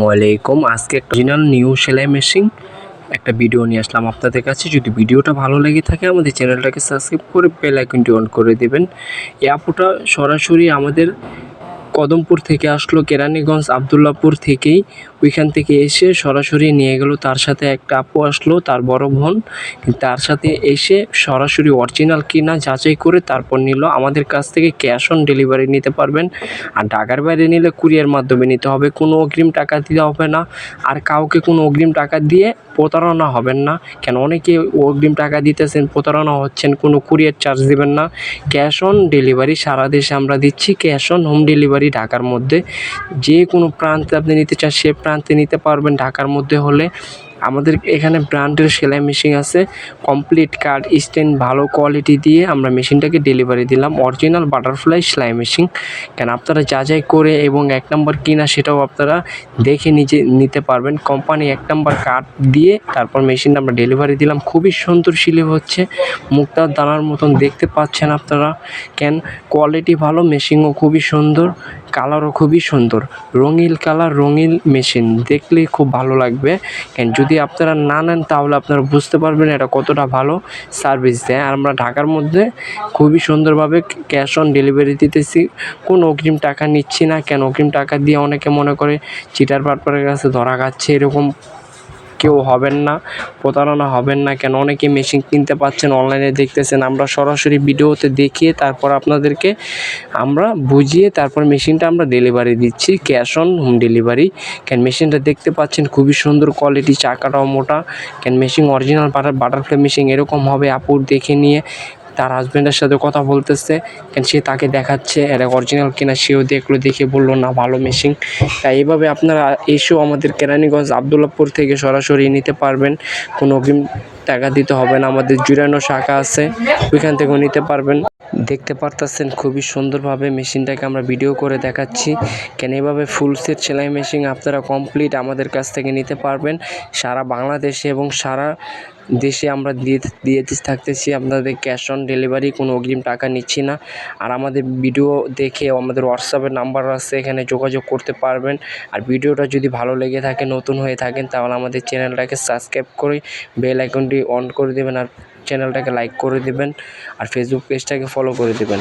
আসসালামু আলাইকুম। আজকে অরিজিনাল নিউ সেলাই মেশিন একটা ভিডিও নিয়ে আসলাম আপনাদের কাছে। যদি ভিডিওটা ভালো লেগে থাকে, আমাদের চ্যানেলটাকে সাবস্ক্রাইব করে বেল আইকনটি অন করে দেবেন। এই আপুটা সরাসরি আমাদের কদমপুর থেকে আসলো কেরানীগঞ্জ আবদুল্লাপুর থেকেই। ওইখান থেকে এসে সরাসরি নিয়ে গেল, তার সাথে একটা আপু আসলো, তার বড় বোন। তার সাথে এসে সরাসরি অরিজিনাল কিনা যাচাই করে তারপর নিল। আমাদের কাছ থেকে ক্যাশ অন ডেলিভারি নিতে পারবেন। আর ঢাকার বাইরে নিলে কুরিয়ার মাধ্যমে নিতে হবে। কোনো অগ্রিম টাকা দিতে হবে না। আর কাউকে কোনো অগ্রিম টাকা দিয়ে প্রতারণা হবেন না। কেন? অনেকে অগ্রিম টাকা দিতেছেন, প্রতারণা হচ্ছেন, কোনো কুরিয়ার চার্জ দেবেন না। ক্যাশ অন ডেলিভারি সারা দেশে আমরা দিচ্ছি। ক্যাশ অন হোম ডেলিভারি ঢাকার মধ্যে যে কোনো প্রান্তে আপনি নিতে চান, সে প্রান্তে নিতে পারবেন। ঢাকার মধ্যে হলে আমাদের এখানে ব্র্যান্ডের সেলাই মেশিন আছে। কমপ্লিট কাট, স্ট্যান্ড, ভালো কোয়ালিটি দিয়ে আমরা মেশিনটাকে ডেলিভারি দিলাম। অরিজিনাল বাটারফ্লাই সেলাই মেশিন। কেন আপনারা যাচাই করে এবং এক নম্বর কিনা সেটাও আপনারা দেখে নিজে নিতে পারবেন। কোম্পানি এক নম্বর কাট দিয়ে তারপর মেশিনটা আমরা ডেলিভারি দিলাম। খুবই সুন্দর শিলিপ হচ্ছে। মুক্তার দানার মতন দেখতে পাচ্ছেন আপনারা। কেন? কোয়ালিটি ভালো, মেশিনও খুবই সুন্দর। কালারও খুবই সুন্দর। রঙিল কালার, রঙিল মেশিন। দেখলেই খুব ভালো লাগবে। কেন যদি আপনারা না নেন, তাহলে আপনারা বুঝতে পারবেন এটা কতটা ভালো সার্ভিস দেয়। আর আমরা ঢাকার মধ্যে খুবই সুন্দরভাবে ক্যাশ অন ডেলিভারি দিতেছি। কোনো অগ্রিম টাকা নিচ্ছি না। কেন? অগ্রিম টাকা দিয়ে অনেকে মনে করে, চিটার পাটপারের কাছে ধরা খাচ্ছে, এরকম কেউ হবেন না, প্রতারণা হবেন না কেন? অনেকে মেশিন কিনতে পাচ্ছেন অনলাইনে দেখতেছেন। আমরা সরাসরি ভিডিওতে দেখিয়ে তারপর আপনাদেরকে আমরা বুঝিয়ে তারপর মেশিনটা আমরা ডেলিভারি দিচ্ছি ক্যাশ অন হোম ডেলিভারি কেন মেশিনটা দেখতে পাচ্ছেন, খুবই সুন্দর কোয়ালিটি চাকাটাও মোটা। কেন machine original butter butterfly machine এরকম হবে, আপুর দেখে নিয়ে। তার হাজব্যান্ডের সাথে কথা বলতেছে, কেন সে তাকে দেখাচ্ছে এটা অরিজিনাল কিনা সেও দেখল, দেখে বলল, না, ভালো মেশিন তাই এইভাবে আপনারা এসেও আমাদের কেরানীগঞ্জ আবদুল্লাপুর থেকে সরাসরি নিতে পারবেন। কোনো অগ্রিম টাকা দিতে হবে না, আমাদের জুরানো শাখা আছে, ওইখান থেকেও নিতে পারবেন। দেখতে পারতেছেন খুবই সুন্দরভাবে মেশিনটাকে আমরা ভিডিও করে দেখাচ্ছি। কেন এভাবে ফুল সেট সেলাই মেশিন আপনারা কমপ্লিট আমাদের কাছ থেকে নিতে পারবেন। সারা বাংলাদেশে এবং সারা দেশে আমরা দিয়ে দিয়ে থাকতেছি আপনাদের ক্যাশ অন ডেলিভারি কোনো অগ্রিম টাকা নিচ্ছি না। আর আমাদের ভিডিও দেখে আমাদের হোয়াটসঅ্যাপের নাম্বার আছে, এখানে যোগাযোগ করতে পারবেন। আর ভিডিওটা যদি ভালো লেগে থাকে, নতুন হয়ে থাকেন, তাহলে আমাদের চ্যানেলটাকে সাবস্ক্রাইব করে বেল আইকনটি অন করে দেবেন, আর চ্যানেলটাকে লাইক করে দেবেন, আর ফেসবুক পেজটাকে ফলো করে দেবেন।